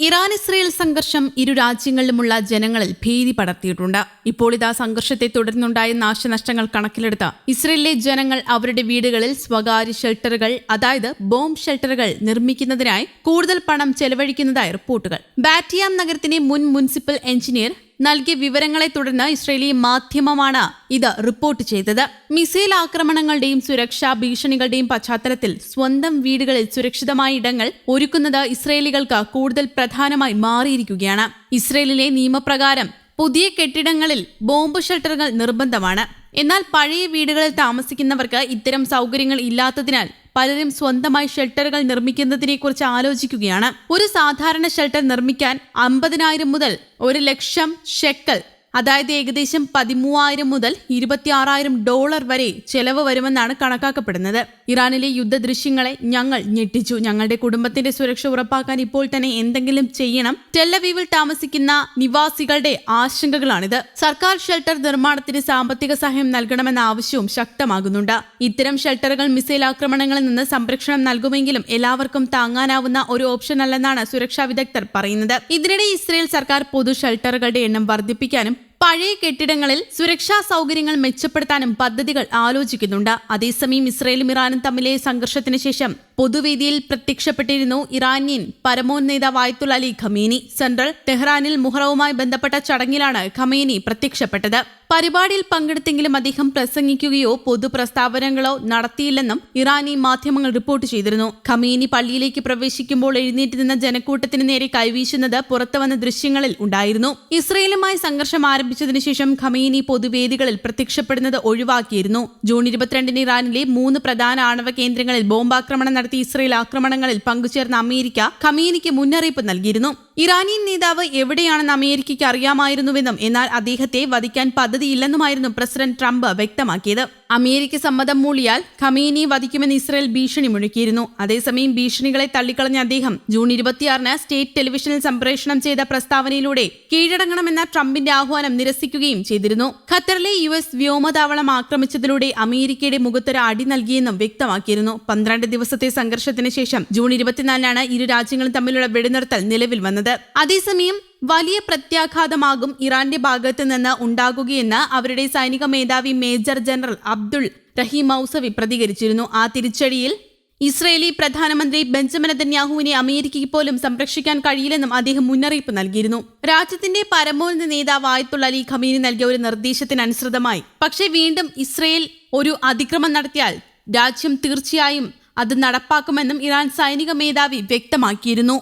Iran Israel സംഘർഷം ഇരു രാജ്യങ്ങളിലുമുള്ള ജനങ്ങളിൽ ഭീതി പടർത്തിയിട്ടുണ്ട്. ഇപ്പോൾ ഇതാ സംഘർഷത്തെ തുടർന്നുണ്ടായ നാശനഷ്ടങ്ങൾ കണക്കിലെടുത്ത് ഇസ്രയേലിലെ ജനങ്ങൾ അവരുടെ വീടുകളിൽ സ്വകാര്യ ഷെൽട്ടറുകൾ അതായത് ബോംബ് ഷെൽട്ടറുകൾ നിർമ്മിക്കുന്നതിനായി കൂടുതൽ പണം ചെലവഴിക്കുന്നതായി റിപ്പോർട്ടുകൾ. ബാറ്റിയാം നഗരത്തിന്റെ മുൻ മുനിസിപ്പൽ എഞ്ചിനീയർ നൽകിയ വിവരങ്ങളെ തുടർന്ന് ഇസ്രയേലി മാധ്യമമാണ് ഇത് റിപ്പോർട്ട് ചെയ്തത്. മിസൈൽ ആക്രമണങ്ങളുടെയും സുരക്ഷാ ഭീഷണികളുടെയും പശ്ചാത്തലത്തിൽ സ്വന്തം വീടുകളിൽ സുരക്ഷിതമായ ഇടങ്ങൾ ഒരുക്കുന്നത് ഇസ്രയേലികൾക്ക് കൂടുതൽ പ്രധാനമായി മാറിയിരിക്കുകയാണ്. ഇസ്രയേലിലെ നിയമപ്രകാരം പുതിയ കെട്ടിടങ്ങളിൽ ബോംബ് ഷെൽട്ടറുകൾ നിർബന്ധമാണ്. എന്നാൽ പഴയ വീടുകളിൽ താമസിക്കുന്നവർക്ക് ഇത്തരം സൗകര്യങ്ങൾ ഇല്ലാത്തതിനാൽ പലരും സ്വന്തമായി ഷെൽട്ടറുകൾ നിർമ്മിക്കുന്നതിനെക്കുറിച്ച് ആലോചിക്കുകയാണ്. ഒരു സാധാരണ ഷെൽട്ടർ നിർമ്മിക്കാൻ അമ്പതിനായിരം മുതൽ ഒരു ലക്ഷം ഷെക്കൽ അതായത് ഏകദേശം പതിമൂവായിരം മുതൽ ഇരുപത്തിയാറായിരം ഡോളർ വരെ ചെലവ് വരുമെന്നാണ് കണക്കാക്കപ്പെടുന്നത്. ഇറാനിലെ യുദ്ധ ദൃശ്യങ്ങളെ ഞങ്ങൾ ഞെട്ടിച്ചു. ഞങ്ങളുടെ കുടുംബത്തിന്റെ സുരക്ഷ ഉറപ്പാക്കാൻ ഇപ്പോൾ തന്നെ എന്തെങ്കിലും ചെയ്യണം. ടെല്ലവീവിൽ താമസിക്കുന്ന നിവാസികളുടെ ആശങ്കകളാണിത്. സർക്കാർ ഷെൽട്ടർ നിർമ്മാണത്തിന് സാമ്പത്തിക സഹായം നൽകണമെന്ന ആവശ്യവും ശക്തമാകുന്നുണ്ട്. ഇത്തരം ഷെൽട്ടറുകൾ മിസൈൽ ആക്രമണങ്ങളിൽ നിന്ന് സംരക്ഷണം നൽകുമെങ്കിലും എല്ലാവർക്കും താങ്ങാനാവുന്ന ഒരു ഓപ്ഷൻ അല്ലെന്നാണ് സുരക്ഷാ വിദഗ്ധർ പറയുന്നത്. ഇതിനിടെ ഇസ്രയേൽ സർക്കാർ പൊതു ഷെൽട്ടറുകളുടെ എണ്ണം വർദ്ധിപ്പിക്കാനും പഴയ കെട്ടിടങ്ങളിൽ സുരക്ഷാ സൗകര്യങ്ങൾ മെച്ചപ്പെടുത്താനും പദ്ധതികൾ ആലോചിക്കുന്നുണ്ട്. അതേസമയം ഇസ്രയേലും ഇറാനും തമ്മിലെ സംഘർഷത്തിന് ശേഷം പൊതുവേദിയിൽ പ്രത്യക്ഷപ്പെട്ടിരുന്നു ഇറാനിയൻ പരമോന്നത നേതാവ് ആയത്തുൽ അലി ഖമീനി. സെൻട്രൽ ടെഹ്റാനിൽ മുഹറവുമായി ബന്ധപ്പെട്ട ചടങ്ങിലാണ് ഖമീനി പ്രത്യക്ഷപ്പെട്ടത്. പരിപാടിയിൽ പങ്കെടുത്തെങ്കിലും അദ്ദേഹം പ്രസംഗിക്കുകയോ പൊതുപ്രസ്താവനകളോ നടത്തിയില്ലെന്നും ഇറാനി മാധ്യമങ്ങൾ റിപ്പോർട്ട് ചെയ്തിരുന്നു. ഖമീനി പള്ളിയിലേക്ക് പ്രവേശിക്കുമ്പോൾ എഴുന്നേറ്റ് നിന്ന ജനക്കൂട്ടത്തിന് നേരെ കൈവീശുന്നത് പുറത്തുവന്ന ദൃശ്യങ്ങളിൽ ഉണ്ടായിരുന്നു. ഇസ്രയേലുമായി സംഘർഷം ആരംഭിച്ചതിനു ശേഷം ഖമീനി പൊതുവേദികളിൽ പ്രത്യക്ഷപ്പെടുന്നത് ഒഴിവാക്കിയിരുന്നു. ജൂൺ ഇരുപത്തിരണ്ടിന് ഇറാനിലെ മൂന്ന് പ്രധാന ആണവ കേന്ദ്രങ്ങളിൽ ബോംബാക്രമണം നടത്തി ഇസ്രയേൽ ആക്രമണങ്ങളിൽ പങ്കുചേർന്ന അമേരിക്ക ഖമീനിക്ക് മുന്നറിയിപ്പ് നൽകിയിരുന്നു. ഇറാനിയൻ നേതാവ് എവിടെയാണെന്ന് അമേരിക്കയ്ക്ക് അറിയാമായിരുന്നുവെന്നും എന്നാൽ അദ്ദേഹത്തെ വധിക്കാൻ പദ്ധതിയില്ലെന്നുമായിരുന്നു പ്രസിഡന്റ് ട്രംപ് വ്യക്തമാക്കിയത്. അമേരിക്ക സമ്മതം മൂളിയാൽ ഖമീനി വധിക്കുമെന്ന് ഇസ്രയേൽ ഭീഷണി മുഴക്കിയിരുന്നു. അതേസമയം ഭീഷണികളെ തള്ളിക്കളഞ്ഞ അദ്ദേഹം ജൂൺ ഇരുപത്തിയാറിന് സ്റ്റേറ്റ് ടെലിവിഷനിൽ സംപ്രേഷണം ചെയ്ത പ്രസ്താവനയിലൂടെ കീഴടങ്ങണമെന്ന ട്രംപിന്റെ ആഹ്വാനം നിരസിക്കുകയും ചെയ്തിരുന്നു. ഖത്തറിലെ യു എസ് വ്യോമതാവളം ആക്രമിച്ചതിലൂടെ അമേരിക്കയുടെ മുഖത്തൊരു അടി നൽകിയെന്നും വ്യക്തമാക്കിയിരുന്നു. പന്ത്രണ്ട് ദിവസത്തെ സംഘർഷത്തിന് ശേഷം ജൂൺ ഇരുപത്തിനാലിനാണ് ഇരു രാജ്യങ്ങളും തമ്മിലുള്ള വെടിനിർത്തൽ നിലവിൽ വന്നത്. അതേസമയം വലിയ പ്രത്യാഘാതമാകും ഇറാന്റെ ഭാഗത്ത് നിന്ന് ഉണ്ടാകുകയെന്ന് അവരുടെ സൈനിക മേധാവി major general Abdul Rahim Mousavi പ്രതികരിച്ചിരുന്നു. ആ തിരിച്ചടിയിൽ ഇസ്രയേലി പ്രധാനമന്ത്രി ബെഞ്ചമിൻ നെതന്യാഹുവിനെ അമേരിക്കയ്ക്ക് പോലും സംരക്ഷിക്കാൻ കഴിയില്ലെന്നും അദ്ദേഹം മുന്നറിയിപ്പ് നൽകിയിരുന്നു. രാജ്യത്തിന്റെ പരമോന്നത നേതാവ് ആയത്തുള്ള അലി ഖമീനി നൽകിയ ഒരു നിർദ്ദേശത്തിനനുസൃതമായി പക്ഷേ വീണ്ടും ഇസ്രയേൽ ഒരു അതിക്രമം നടത്തിയാൽ രാജ്യം തീർച്ചയായും അത് നടപ്പാക്കുമെന്നും ഇറാൻ സൈനിക മേധാവി വ്യക്തമാക്കിയിരുന്നു.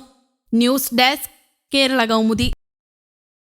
News desk Kerala Kaumudi